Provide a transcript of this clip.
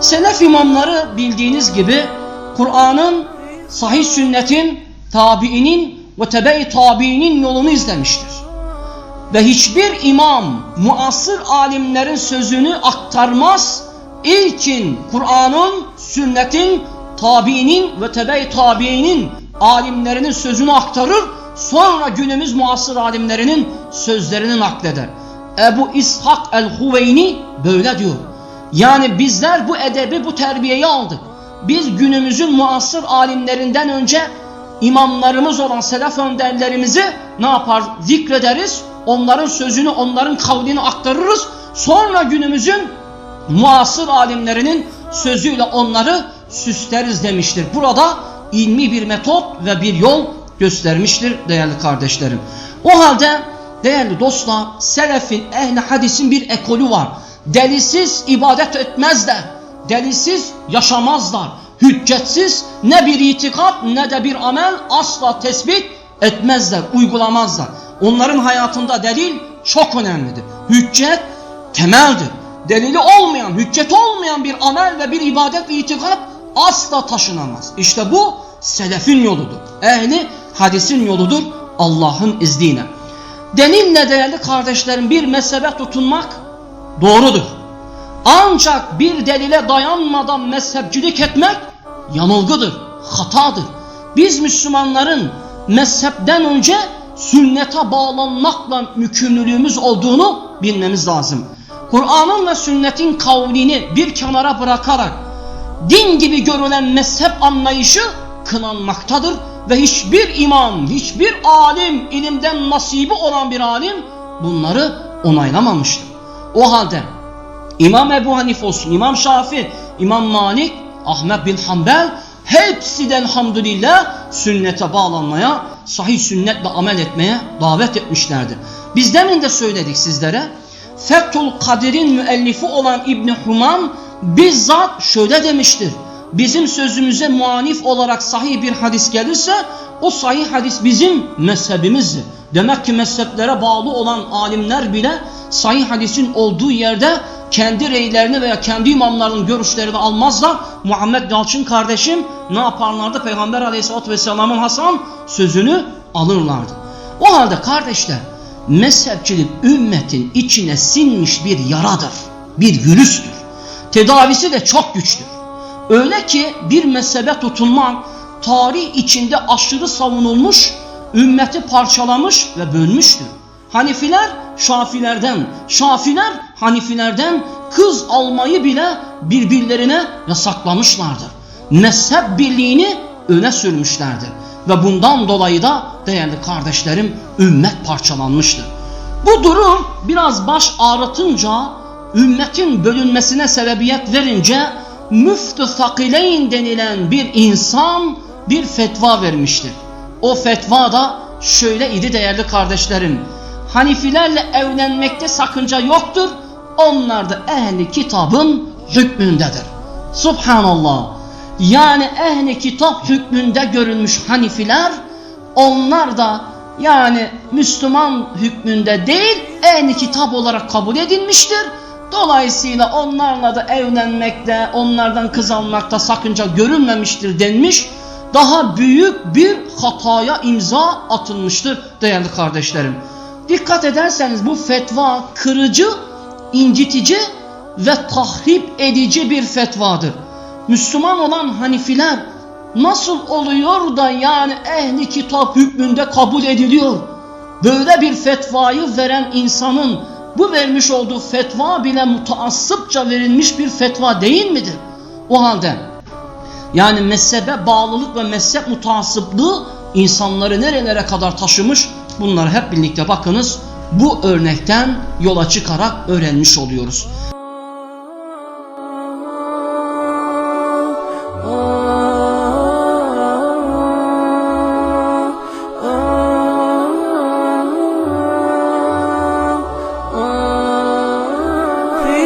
Selef imamları bildiğiniz gibi Kur'an'ın, sahih sünnetin, tabiinin ve tebe-i tabiinin yolunu izlemiştir. Ve hiçbir imam muasır alimlerin sözünü aktarmaz. İlkin Kur'an'ın, sünnetin, tabiinin ve tebe-i tabiinin alimlerinin sözünü aktarır. Sonra günümüz muasır alimlerinin sözlerini nakleder. Ebu İshak el-Huveyni böyle diyor. Yani bizler bu edebi, bu terbiyeyi aldık. Biz günümüzün muasır alimlerinden önce imamlarımız olan selef önderlerimizi ne yapar? Zikrederiz. Onların sözünü, onların kavlini aktarırız. Sonra günümüzün muasır alimlerinin sözüyle onları süsleriz demiştir. Burada ilmi bir metot ve bir yol göstermiştir değerli kardeşlerim. O halde değerli dostlar selefin ehli hadisin bir ekolü var. Delisiz ibadet etmezler. Delisiz yaşamazlar. Hüccetsiz ne bir itikat ne de bir amel asla tespit etmezler, uygulamazlar. Onların hayatında delil çok önemlidir. Hüccet temeldir. Delili olmayan, hüccet olmayan bir amel ve bir ibadet ve itikat asla taşınamaz. İşte bu selefin yoludur. Ehli hadisin yoludur Allah'ın izniyle. Delille değerli kardeşlerim bir mezhebe tutunmak doğrudur. Ancak bir delile dayanmadan mezhepçilik etmek yanılgıdır, hatadır. Biz Müslümanların mezhepten önce sünnete bağlanmakla mükümlülüğümüz olduğunu bilmemiz lazım. Kur'an'ın ve sünnetin kavlini bir kenara bırakarak din gibi görülen mezhep anlayışı kınanmaktadır ve hiçbir imam, hiçbir alim, ilimden nasibi olan bir alim bunları onaylamamıştır. O halde İmam Ebu Hanif olsun, İmam Şafi, İmam Malik, Ahmet bin Hanbel hepsiden hamdülillah sünnete bağlanmaya, sahih sünnetle amel etmeye davet etmişlerdir. Biz demin de söyledik sizlere. Fethul Kadir'in müellifi olan İbni Humam bizzat şöyle demiştir. Bizim sözümüze muanif olarak sahih bir hadis gelirse o sahih hadis bizim mezhebimizdir. Demek ki mezheplere bağlı olan alimler bile sahih hadisin olduğu yerde kendi reylerini veya kendi imamlarının görüşlerini almazlar. Muhammed Yalçın kardeşim ne yaparlardı? Peygamber aleyhissalatü vesselamın Hasan sözünü alırlardı. O halde kardeşler mezhepçilik ümmetin içine sinmiş bir yaradır. Bir virüstür. Tedavisi de çok güçtür. Öyle ki bir mezhebe tutunmak tarih içinde aşırı savunulmuş, ümmeti parçalamış ve bölmüştür. Hanifiler Şafilerden, Şafiler Hanifilerden kız almayı bile birbirlerine yasaklamışlardır. Mezhep birliğini öne sürmüşlerdir. Ve bundan dolayı da değerli kardeşlerim ümmet parçalanmıştır. Bu durum biraz baş ağrıtınca, ümmetin bölünmesine sebebiyet verince müftü sakileyn denilen bir insan bir fetva vermiştir. O fetva da şöyle idi değerli kardeşlerim. Hanifilerle evlenmekte sakınca yoktur. Onlar da ehli kitabın hükmündedir. Subhanallah. Yani ehli kitap hükmünde görünmüş Hanifiler onlar da yani Müslüman hükmünde değil ehli kitap olarak kabul edilmiştir. Dolayısıyla onlarla da evlenmekte, onlardan kız almakta sakınca görünmemiştir denmiş. Daha büyük bir hataya imza atılmıştır değerli kardeşlerim. Dikkat ederseniz bu fetva kırıcı, incitici ve tahrip edici bir fetvadır. Müslüman olan Hanifiler nasıl oluyor da yani ehli kitap hükmünde kabul ediliyor? Böyle bir fetvayı veren insanın bu vermiş olduğu fetva bile mutaassıpça verilmiş bir fetva değil midir? O halde yani mezhebe bağlılık ve mezhep mutaassıplığı insanları nerelere kadar taşımış bunları hep birlikte bakınız bu örnekten yola çıkarak öğrenmiş oluyoruz.